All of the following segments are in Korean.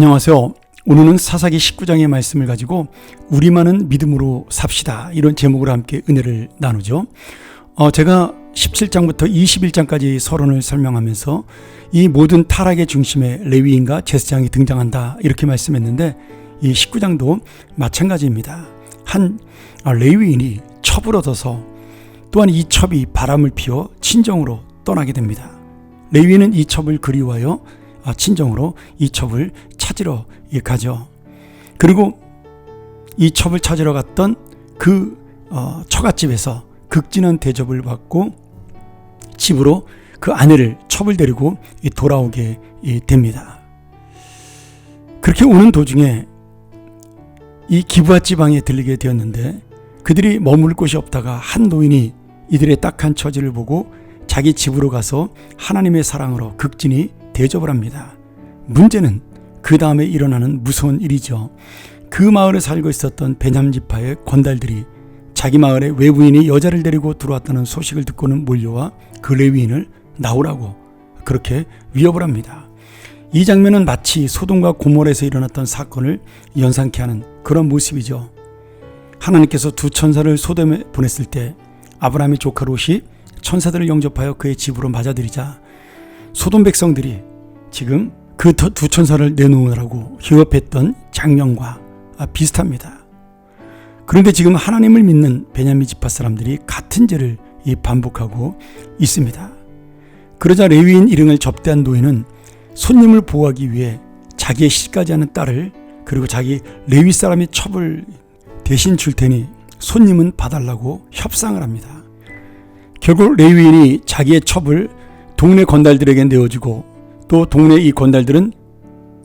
안녕하세요. 오늘은 사사기 19장의 말씀을 가지고 우리만은 믿음으로 삽시다. 이런 제목으로 함께 은혜를 나누죠. 어, 제가 17장부터 21장까지 서론을 설명하면서 이 모든 타락의 중심에 레위인과 제사장이 등장한다. 이렇게 말씀했는데 이 19장도 마찬가지입니다. 한 아, 레위인이 첩을 얻어서 또한 이 첩이 바람을 피워 친정으로 떠나게 됩니다. 레위인은 이 첩을 그리워하여 아, 친정으로 이 첩을 찾으러 가죠. 그리고 이 첩을 찾으러 갔던 그 어, 처갓집에서 극진한 대접을 받고 집으로 그 아내를 첩을 데리고 돌아오게 됩니다. 그렇게 오는 도중에 이 기부아 지방에 들리게 되었는데 그들이 머물 곳이 없다가 한 노인이 이들의 딱한 처지를 보고 자기 집으로 가서 하나님의 사랑으로 극진히 대접을 합니다. 문제는 그 다음에 일어나는 무서운 일이죠. 그 마을에 살고 있었던 베냐민 지파의 권달들이 자기 마을에 외부인이 여자를 데리고 들어왔다는 소식을 듣고는 몰려와 그 레위인을 나오라고 그렇게 위협을 합니다. 이 장면은 마치 소돔과 고몰에서 일어났던 사건을 연상케 하는 그런 모습이죠. 하나님께서 두 천사를 소돔에 보냈을 때 아브라함의 조카 롯이 천사들을 영접하여 그의 집으로 맞아들이자 소돔 백성들이 지금 그 두 천사를 내놓으라고 휴업했던 장면과 비슷합니다. 그런데 지금 하나님을 믿는 베냐민 지파 사람들이 같은 죄를 반복하고 있습니다. 그러자 레위인 일행을 접대한 노예는 손님을 보호하기 위해 자기의 시까지 하는 딸을 그리고 자기 레위 사람이 첩을 대신 줄 테니 손님은 봐달라고 협상을 합니다. 결국 레위인이 자기의 첩을 동네 건달들에게 내어주고 또 동네 이 건달들은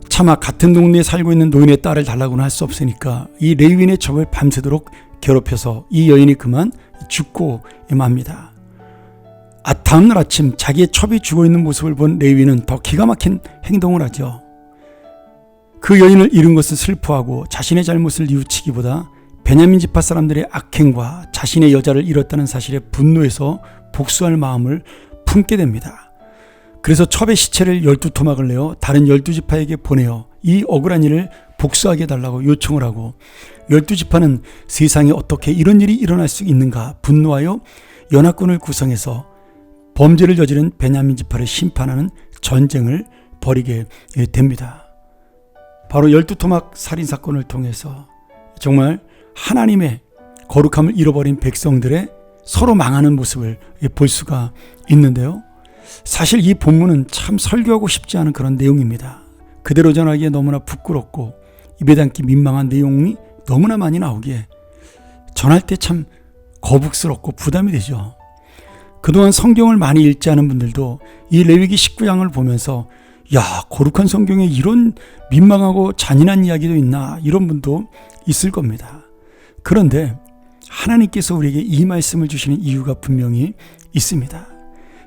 차마 같은 동네에 살고 있는 노인의 딸을 달라고는 할 수 없으니까 이 레위인의 첩을 밤새도록 괴롭혀서 이 여인이 그만 죽고 맙니다. 아, 다음날 아침 자기의 첩이 죽어 있는 모습을 본 레위는 더 기가 막힌 행동을 하죠. 그 여인을 잃은 것을 슬퍼하고 자신의 잘못을 뉘우치기보다 베냐민 지파 사람들의 악행과 자신의 여자를 잃었다는 사실에 분노해서 복수할 마음을 품게 됩니다. 그래서 첩의 시체를 열두 토막을 내어 다른 열두 지파에게 보내어 이 억울한 일을 복수하게 해달라고 요청을 하고 열두 지파는 세상에 어떻게 이런 일이 일어날 수 있는가 분노하여 연합군을 구성해서 범죄를 저지른 베냐민 지파를 심판하는 전쟁을 벌이게 됩니다. 바로 열두 토막 살인 사건을 통해서 정말 하나님의 거룩함을 잃어버린 백성들의 서로 망하는 모습을 볼 수가 있는데요. 사실 이 본문은 참 설교하고 싶지 않은 그런 내용입니다. 그대로 전하기에 너무나 부끄럽고 입에 담기 민망한 내용이 너무나 많이 나오기에 전할 때 참 거북스럽고 부담이 되죠. 그동안 성경을 많이 읽지 않은 분들도 이 레위기 19장을 보면서 야, 거룩한 성경에 이런 민망하고 잔인한 이야기도 있나 이런 분도 있을 겁니다. 그런데 하나님께서 우리에게 이 말씀을 주시는 이유가 분명히 있습니다.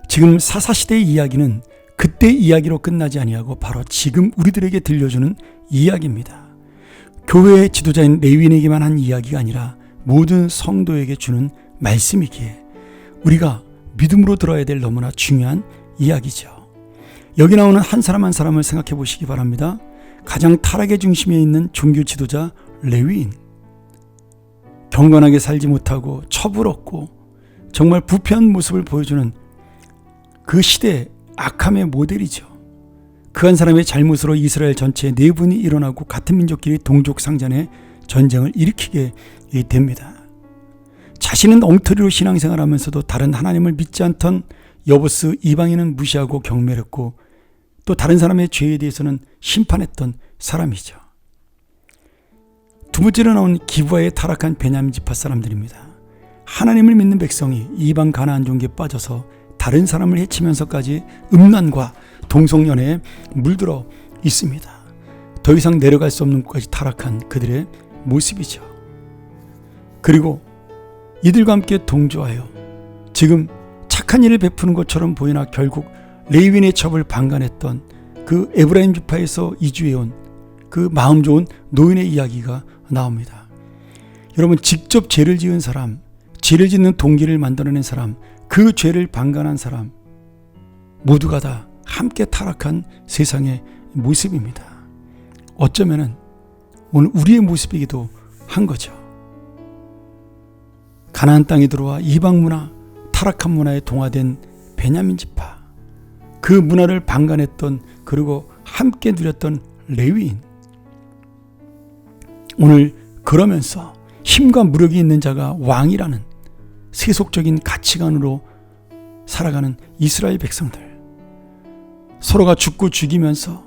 지금 사사시대의 이야기는 그때 이야기로 끝나지 아니하고 바로 지금 우리들에게 들려주는 이야기입니다. 교회의 지도자인 레위인에게만 한 이야기가 아니라 모든 성도에게 주는 말씀이기에 우리가 믿음으로 들어야 될 너무나 중요한 이야기죠. 여기 나오는 한 사람 한 사람을 생각해 보시기 바랍니다. 가장 타락의 중심에 있는 종교 지도자 레위인. 경건하게 살지 못하고 얻고 정말 부패한 모습을 보여주는 그 시대의 악함의 모델이죠. 그 한 사람의 잘못으로 이스라엘 전체에 내분이 네 일어나고 같은 민족끼리 동족상전의 전쟁을 일으키게 됩니다. 자신은 엉터리로 신앙생활하면서도 다른 하나님을 믿지 않던 여보스 이방인은 무시하고 경멸했고 또 다른 사람의 죄에 대해서는 심판했던 사람이죠. 두 번째로 나온 기부하에 타락한 베냐민 지파 사람들입니다. 하나님을 믿는 백성이 이방 가나안 종교에 빠져서 다른 사람을 해치면서까지 음란과 동성연애에 물들어 있습니다. 더 이상 내려갈 수 없는 곳까지 타락한 그들의 모습이죠. 그리고 이들과 함께 동조하여 지금 착한 일을 베푸는 것처럼 보이나 결국 레위인의 첩을 방관했던 그 에브라임 주파에서 이주해온 그 마음 좋은 노인의 이야기가 나옵니다. 여러분 직접 죄를 지은 사람, 죄를 짓는 동기를 만들어낸 사람, 그 죄를 방관한 사람 모두가 다 함께 타락한 세상의 모습입니다. 어쩌면은 오늘 우리의 모습이기도 한 거죠. 가나안 땅에 들어와 이방 문화, 타락한 문화에 동화된 베냐민 지파, 그 문화를 방관했던 그리고 함께 누렸던 레위인. 오늘 그러면서 힘과 무력이 있는 자가 왕이라는 세속적인 가치관으로 살아가는 이스라엘 백성들. 서로가 죽고 죽이면서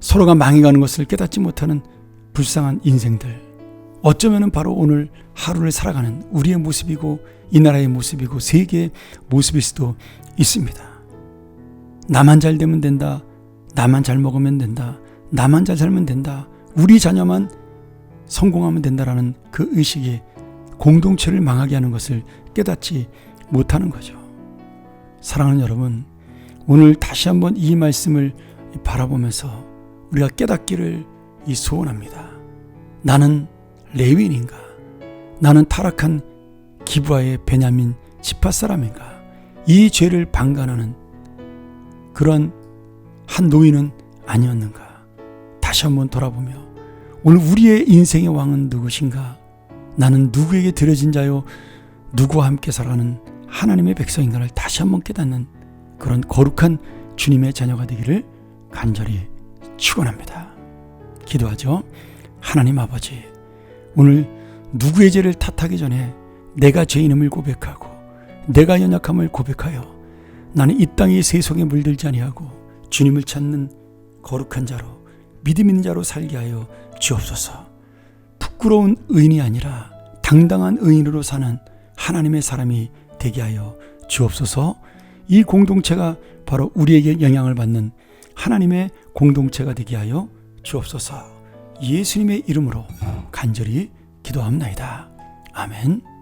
서로가 망해가는 것을 깨닫지 못하는 불쌍한 인생들. 어쩌면 바로 오늘 하루를 살아가는 우리의 모습이고 이 나라의 모습이고 세계의 모습일 수도 있습니다. 나만 잘 되면 된다. 나만 잘 먹으면 된다. 나만 잘 살면 된다. 우리 자녀만 성공하면 된다라는 그 의식이 공동체를 망하게 하는 것을 깨닫지 못하는 거죠. 사랑하는 여러분, 오늘 다시 한번 이 말씀을 바라보면서 우리가 깨닫기를 이 소원합니다. 나는 레위인인가? 나는 타락한 기부아의 베냐민 지파 사람인가? 이 죄를 방관하는 그런 한 노인은 아니었는가? 다시 한번 돌아보며 오늘 우리의 인생의 왕은 누구신가? 나는 누구에게 드려진 자요? 누구와 함께 살아가는 하나님의 백성인가를 다시 한번 깨닫는 그런 거룩한 주님의 자녀가 되기를 간절히 축원합니다. 기도하죠. 하나님 아버지, 오늘 누구의 죄를 탓하기 전에 내가 죄인임을 고백하고 내가 연약함을 고백하여 나는 이 땅의 세속에 물들지 아니하고 주님을 찾는 거룩한 자로 믿음 있는 자로 살게 하여 주옵소서. 부끄러운 의인이 아니라 당당한 의인으로 사는 하나님의 사람이 되게 하여 주옵소서. 이 공동체가 바로 우리에게 영향을 받는 하나님의 공동체가 되게 하여 주옵소서. 예수님의 이름으로 간절히 기도합나이다. 아멘.